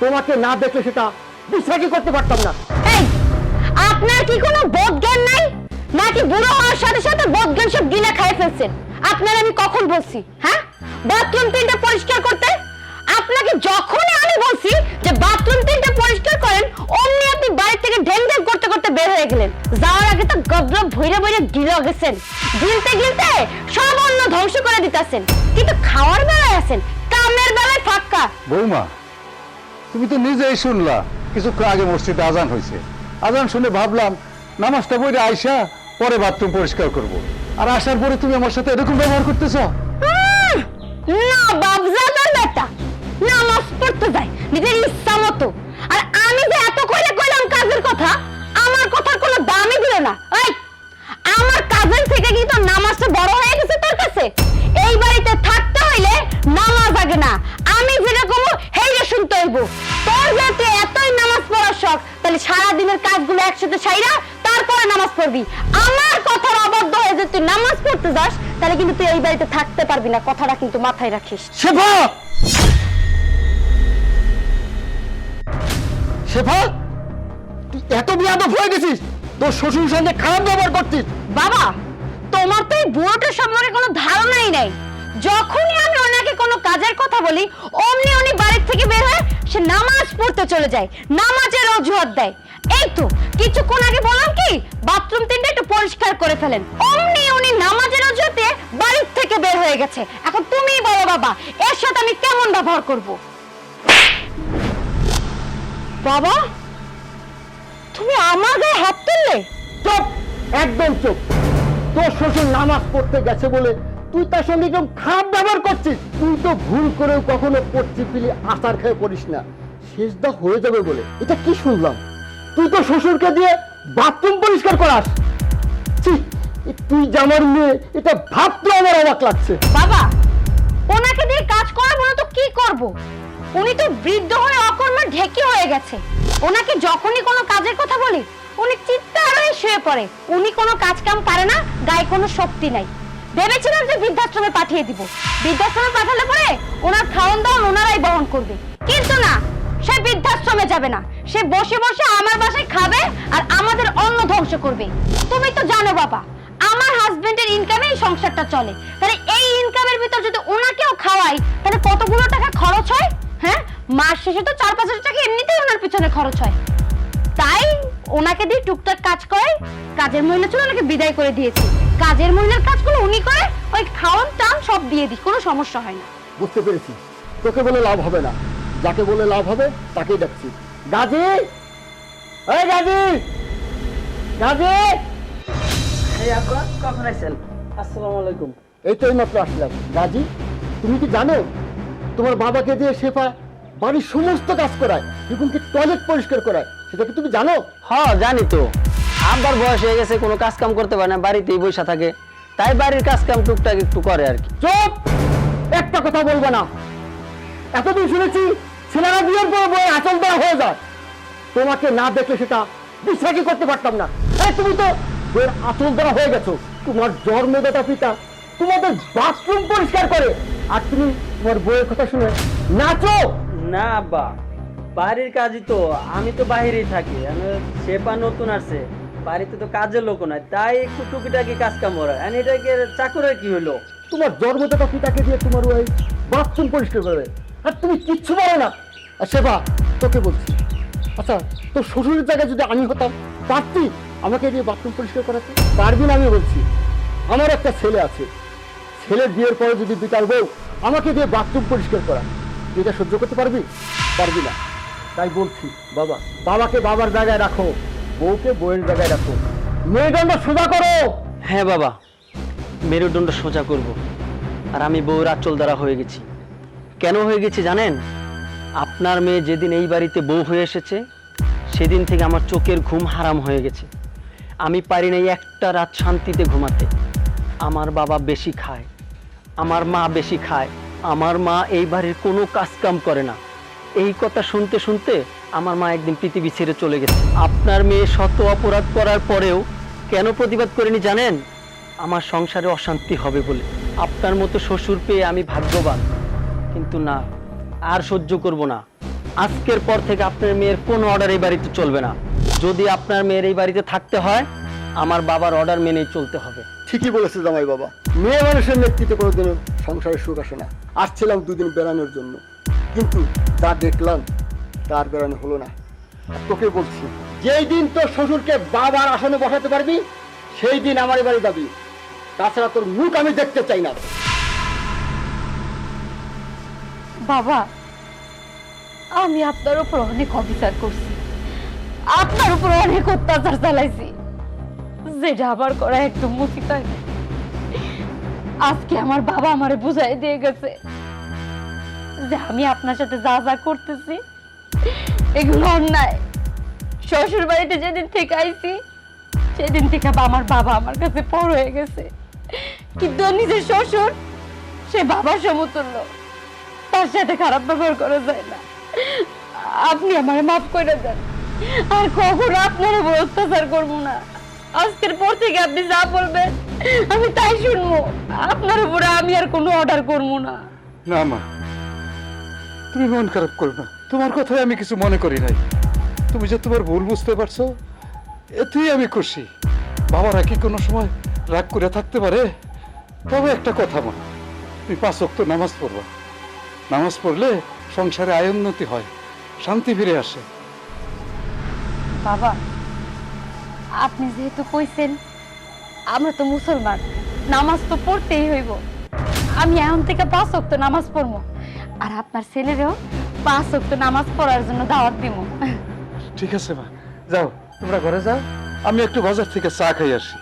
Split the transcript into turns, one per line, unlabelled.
তোমাকে না দেখলে সেটা বিশ্বাসই করতে পারতাম না।
এই আপনার কি কোনো বোধ জ্ঞান নাই? নাকি বুড়ো হওয়ার সাথে সাথে বোধ জ্ঞান সব গিলে খাই ফেলছেন? আপনার আমি কখন বলছি হ্যাঁ? বাথরুম তিনটা পরিষ্কার করতে? আপনাকে যখনই আমি বলছি যে বাথরুম তিনটা পরিষ্কার করেন অমনি আপনি বাড়ি থেকে ঢেং ঢেং করতে করতে বের হয়ে গেলেন। যাওয়ার আগে তো গবগব ভইরে ভইরে গিলে গেছেন। গিলতে গিলতে সব অন্ন ধ্বংস করে দিতেছেন। কিন্তু খাওয়ার বেলায় আছেন কামের বেলায় ফাক্কা
বৌমা তুমি তো নিজেই শুনলা, কিছুক্ষণ আগে মসজিদে আজান হয়েছে। আজান শুনে ভাবলাম, নামাজটা বইরে আইসা পরে বাথরুম পরিষ্কার করব। আর আসার পরে তুমি আমার সাথে এরকম ব্যবহার করতেছ!
না কথা, আমার কথার কোনো দামই দিল না। আমার কাজের থেকে কি তোর নামাজটা বড় হয়ে গেছে। তাহলে সারা দিনের কাজগুলো একসাথে সাইরা তারপরে নামাজ পড়বি। আমার কথার অবদ্ধ হয়ে যে তুই নামাজ পড়তে যাস তাহলে কিন্তু তুই এই বাড়িতে থাকতে পারবি না। কথাটা কিন্তু মাথায় রাখিস।
শেফা! শেফা! তুই এত বিয়াদব হয়ে গেছিস তোর শ্বশুর সঙ্গে খারাপ ব্যবহার করছিস।
বাবা তোমার তো এই বুড়োটার সম্পর্কে কোনো ধারণাই নাই। যখনই আমি ওনাকে কোনো কাজের কথা বলি অমনি উনি বাড়ির থেকে বের হয়ে সে নামাজ পড়তে চলে যায়, নামাজের অজুহাত দেয়। এই তো, কিছুক্ষণ আগে বললাম কি, বাথরুম তিনটা একটু পরিষ্কার করে ফেলেন। অমনি উনি নামাজের অজুহাতে বাড়ির থেকে বের হয়ে গেছে। এখন তুমিই বলো বাবা, এর সাথে আমি কেমন ব্যবহার করব? বাবা, তুমি আমার গায়ে হাত তুললে?
চুপ, একদম চুপ। তোর শ্বশুর নামাজ পড়তে গেছে বলে তুই তার সঙ্গে একদম খারাপ ব্যবহার করছিস? তুই তো ভুল করেও কখনো পড়ছি পিলি আচার খেয়ে পড়িস না। শেষদা হয়ে যাবে বলে। এটা কি শুনলাম? তুই তো শ্বশুরকে দিয়ে বাথরুম পরিষ্কার করাস। তুই জামার মেয়ে, এটা ভাবতে আমার অবাক লাগছে।
বাবা, ওনাকে দিয়ে কাজ করাবো না তো কি করব? উনি তো বৃদ্ধ হয়ে অকর্মে ঢেকি হয়ে গেছে। ওনাকে যখনই কোনো কাজের কথা বলি, উনি চিৎকার হয়ে শুয়ে পড়ে। উনি কোনো কাজ কাম পারে না, গায়ে কোনো শক্তি নাই। ভেবেছিলাম যে বৃদ্ধাশ্রমে পাঠিয়ে দিব। বৃদ্ধাশ্রমে পাঠালে পরে ওনার খাওয়ান দাওয়ান ওনারাই বহন করবে। কিন্তু না, সে বৃদ্ধাশ্রমে যাবে না। সে বসে বসে আমার বাসায় খাবে আর আমাদের অন্ন ধ্বংস করবে। তুমি তো জানো বাবা, আমার হাজবেন্ডের ইনকামেই সংসারটা চলে। তাহলে এই ইনকামের ভিতর যদি ওনাকেও খাওয়াই, তাহলে কতগুলো টাকা খরচ হয়? হ্যাঁ? মাস শেষে তো চার পাঁচ হাজার টাকা এমনিতেই ওনার পিছনে খরচ হয়। তাই ওনাকে দিয়ে টুকটাক কাজ করে কাজের মহিলা ছিল ওনাকে বিদায় করে দিয়েছি। কাজের মহিলার কাজগুলো উনি করে ওই খাওয়ান টান সব দিয়ে দিই কোনো সমস্যা হয় না।
বুঝতে পেরেছি। তোকে বলে লাভ হবে না। যাকে বলে লাভ হবে তাকেই ডাকছি গাজী! এই গাজী! গাজী!
কখন আইছেন? আসসালামু আলাইকুম।
এই তো এইমাত্র আসলাম। গাজী তুমি কি জানো? তোমার বাবাকে দিয়ে শেফা বাড়ির সমস্ত কাজ করায় এমনকি টয়লেট পরিষ্কার করায় সেটা কি তুমি জানো?
হ জানি তো। আব্বার বয়স হয়ে গেছে কোনো কাজ কাম করতে পারে না বাড়িতেই বসে থাকে। তাই বাড়ির কাজ কাম টুকটাক একটু করে আর কি।
চুপ! একটা কথা বলব না। এতদিন শুনেছি ছেলেরা বিয়ের পর বই আচল দেওয়া হয়ে যায়। তোমাকে না দেখলে সেটা বিশ্বাসই করতে পারতাম না। আরে তুমি তো বইয়ের আচল দেওয়া হয়ে গেছো। তোমার জন্মদাতা পিতা তোমাদের বাথরুম পরিষ্কার করে। আর তুমি তোমার বইয়ের কথা শুনে নাচো!
না আব্বা। বাড়ির কাজই তো আমি তো বাইরেই থাকি। আমি সেপা নতুন আসছে। বাড়িতে তো কাজের লোক নাই, তাই একটু টুকিটাকি কাজ কাম করা। আর এটাকে চাকরের কি হলো?
তোমার জন্মদাতা পিতাকে দিয়ে তোমার ওই বাথরুম পরিষ্কার করে আর তুমি কিচ্ছু পারো না। আর সেবা, তোকে বলছি। আচ্ছা তোর শ্বশুরের জায়গায় যদি আমি হতাম, পারতি আমাকে দিয়ে বাথরুম পরিষ্কার করাতে? পারবি না আমি বলছি। আমার একটা ছেলে আছে। ছেলের বিয়ের পরে যদি বিকাল বউ আমাকে দিয়ে বাথরুম পরিষ্কার করা এটা সহ্য করতে পারবি? পারবি না। তাই বলছি, বাবা, বাবাকে বাবার জায়গায় রাখো। বউকে বউয়ের জায়গায় রাখো। মেরুদণ্ড সোজা করো!
হ্যাঁ বাবা, মেরুদণ্ড সোজা করব। আর আমি বউর আচল দ্বারা হয়ে গেছি। কেন হয়ে গেছি জানেন? আপনার মেয়ে যেদিন এই বাড়িতে বউ হয়ে এসেছে, সেদিন থেকে আমার চোখের ঘুম হারাম হয়ে গেছে। আমি পারি নাই একটা রাত শান্তিতে ঘুমাতে। আমার বাবা বেশি খায়, আমার মা বেশি খায়, আমার মা এই বাড়ির কোনো কাজ কাম করে না। এই কথা শুনতে শুনতে আমার মা একদিন পৃথিবী ছেড়ে চলে গেছে। আপনার মেয়ে শত অপরাধ করার পরেও কেন প্রতিবাদ করেনি জানেন? আমার সংসারে অশান্তি হবে বলে। আপনার মতো শ্বশুর পেয়ে আমি ভাগ্যবান। কিন্তু না, আর সহ্য করব না। আজকের পর থেকে আপনার মেয়ের কোনো অর্ডার এই বাড়িতে চলবে না। যদি আপনার মেয়ের এই বাড়িতে থাকতে হয়, আমার বাবার অর্ডার মেনেই চলতে হবে।
ঠিকই বলেছে জামাই বাবা। মেয়ে মানুষের নেতৃত্বে কোনোদিনও সংসারে সুখ আসে না। আসছিলাম দুদিন বেড়ানোর জন্য। কিন্তু তা দেখলাম তার বেড়ানো হলো না। তোকে বলছি, যেই দিন তোর শ্বশুরকে বাবার আসনে বসাতে পারবি, সেই দিন আমার বাড়ি যাবি। তাছাড়া তোর মুখ আমি দেখতে চাই না।
বাবা, আমি আপনার উপর অনেক অবিচার করছি। আপনার উপর অনেক অত্যাচার চালাইছি। যেটা আবার করা একদম উচিত হয় আজকে আমার বাবা আমারে বুঝাই দিয়ে গেছে যে আমি আপনার সাথে যা যা করতেছি এগুলো অন্যায় শ্বশুর বাড়িতে যেদিন থেকে আইছি, সেদিন থেকে আমার বাবা আমার কাছে পর হয়ে গেছে। কিন্তু নিজের শ্বশুর, সে বাবার সমতুল্য। তার সাথে খারাপ ব্যবহার করা যায় না। আপনি আমারে মাফ করে দেন। আর কখনো আপনার উপর অত্যাচার করব না। আজকের পর থেকে আপনি যা বলবেন, আমি তাই শুনব। আপনার উপরে আমি আর কোনো অর্ডার করব না।
না, মা। তুমি মন খারাপ করো না। তোমার কথায় আমি কিছু মনে করি নাই। তুমি যে তোমার ভুল বুঝতে পারছ, এতেই আমি খুশি। বাবারা কি কোনো সময় রাগ করে থাকতে পারে? তবে একটা কথা মা তুমি পাঁচ ওয়াক্ত নামাজ পড়বা। নামাজ পড়লে সংসারে আয় উন্নতি হয়, শান্তি ফিরে আসে।
বাবা, আপনি যেহেতু কইছেন, আমরা তো মুসলমান, নামাজ তো পড়তেই হইব। আমি এখন থেকে পাঁচ অক্ত নামাজ পড়ব। আর আপনার ছেলেরও পাঁচ অক্ত নামাজ পড়ার জন্য দাওয়াত দিব।
ঠিক আছে মা, যাও, তোমরা ঘরে যাও, আমি একটু বাজার থেকে চা খাই আসি।